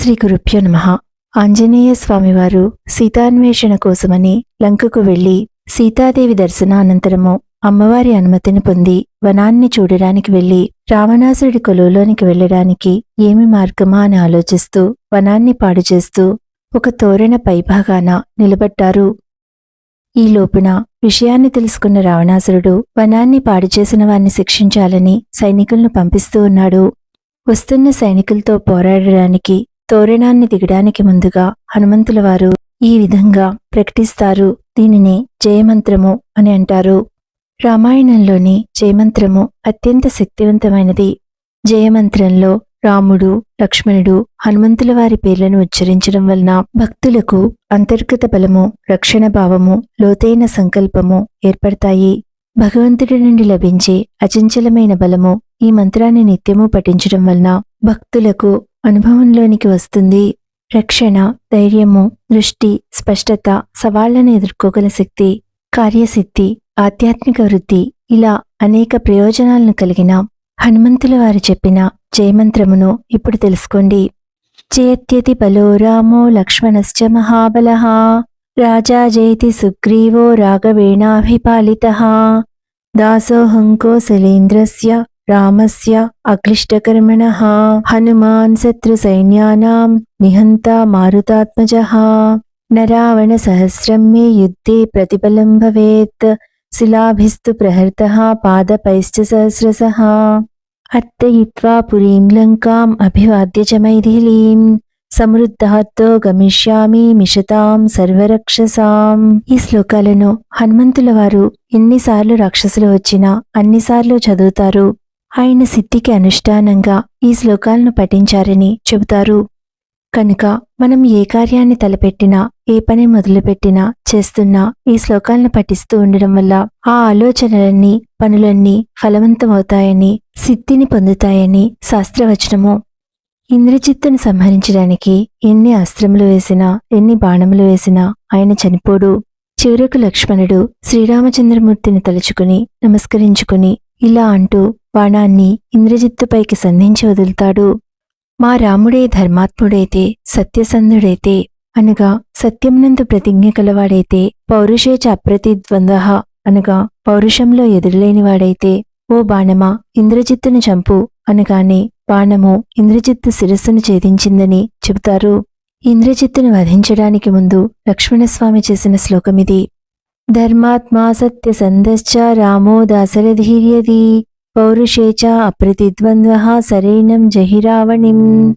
శ్రీ గురుభ్యో నమ. ఆంజనేయ స్వామివారు సీతాన్వేషణ కోసమని లంకకు వెళ్ళి సీతాదేవి దర్శనానంతరము అమ్మవారి అనుమతిని పొంది వనాన్ని చూడడానికి వెళ్ళి రావణాసుడి కొలువులోనికి వెళ్ళడానికి ఏమి మార్గమా అని ఆలోచిస్తూ వనాన్ని పాడు చేస్తూ ఒక తోరణ పైభాగాన నిలబడ్డారు. ఈ లోపున విషయాన్ని తెలుసుకున్న రావణాసురుడు వనాన్ని పాడు చేసిన వారిని శిక్షించాలని సైనికులను పంపిస్తూ ఉన్నాడు. వస్తున్న సైనికులతో పోరాడడానికి తోరణాన్ని దిగడానికి ముందుగా హనుమంతుల వారు ఈ విధంగా ప్రకటిస్తారు. దీనిని జయమంత్రము అని అంటారు. రామాయణంలోని జయమంత్రము అత్యంత శక్తివంతమైనది. జయమంత్రంలో రాముడు లక్ష్మణుడు హనుమంతుల వారి పేర్లను ఉచ్చరించడం వలన భక్తులకు అంతర్గత బలము రక్షణ భావము లోతైన సంకల్పము ఏర్పడతాయి. భగవంతుడి నుండి లభించే అచంచలమైన బలము ఈ మంత్రాన్ని నిత్యము పఠించడం వలన భక్తులకు అనుభవంలోనికి వస్తుంది. రక్షణ ధైర్యము దృష్టి స్పష్టత సవాళ్ళను ఎదుర్కోగల శక్తి కార్యసిద్ధి ఆధ్యాత్మిక వృద్ధి ఇలా అనేక ప్రయోజనాలను కలిగిన హనుమంతుల వారు చెప్పిన జయమంత్రమును ఇప్పుడు తెలుసుకోండి. చేత్యతి బలో రామో లక్ష్మణశ్చ మహాబల రాజా జయతి సుగ్రీవో రాఘవేణాభిపాలిత దాసోహం కోసలేంద్రస్య రామస్య అక్లిష్టకర్మణ హనుమాన్ శత్రు సైన్యానాం నిహంత మారుతాత్మజ నరావణ సహస్రం మే యుద్ధే ప్రతిఫలం భవేత్ శిలాభిస్తు ప్రహర్త పాదపైశ్చ సహస్రస అర్తయిత్వా పురీం లంకాం అభివాద్య చ మైథిలీం సమృద్ధాతో గమిష్యామి మిషతాం సర్వరక్షసాం ఈ శ్లోకాలను హనుమంతుల వారు ఎన్నిసార్లు రాక్షసులు వచ్చినా అన్నిసార్లు చదువుతారు. ఆయన సిద్ధికి అనుష్ఠానంగా ఈ శ్లోకాలను పఠించారని చెబుతారు. కనుక మనం ఏ కార్యాన్ని తలపెట్టినా ఏ పని మొదలుపెట్టినా చేస్తున్నా ఈ శ్లోకాలను పఠిస్తూ ఉండడం వల్ల ఆ ఆలోచనలన్నీ పనులన్నీ ఫలవంతమవుతాయని సిద్ధిని పొందుతాయని శాస్త్రవచనము. ఇంద్రజిత్తును సంహరించడానికి ఎన్ని అస్త్రములు వేసినా ఎన్ని బాణములు వేసినా ఆయన చనిపోడు. చివరకు లక్ష్మణుడు శ్రీరామచంద్రమూర్తిని తలుచుకుని నమస్కరించుకుని ఇలా అంటూ బాణాన్ని ఇంద్రజిత్తుపైకి సంధించి వదులుతాడు. మా రాముడే ధర్మాత్ముడైతే సత్యసంధుడైతే అనగా సత్యమునందు ప్రతిజ్ఞ కలవాడైతే పౌరుషేచ అప్రతిద్వంద్వ అనగా పౌరుషంలో ఎదురులేనివాడైతే ఓ బాణమా ఇంద్రజిత్తును చంపు అనగానే బాణము ఇంద్రజిత్తు శిరస్సును ఛేదించిందని చెబుతారు. ఇంద్రజిత్తును వధించడానికి ముందు లక్ష్మణస్వామి చేసిన శ్లోకమిది. ధర్మాత్మా సత్యసంధశ్చ రామో దాసరధీర్యది పౌరుషేచ అప్రతిద్వంద్వ సరైనం జహిరావణిం.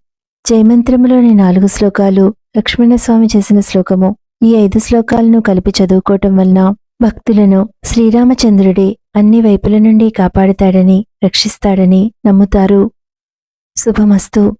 జయమంత్రములోని నాలుగు శ్లోకాలు లక్ష్మణస్వామి చేసిన శ్లోకము. ఈ ఐదు శ్లోకాలను కలిపి చదువుకోవటం వలన భక్తులను శ్రీరామచంద్రుడే అన్ని వైపుల నుండి కాపాడుతాడని రక్షిస్తాడని నమ్ముతారు. శుభమస్తు.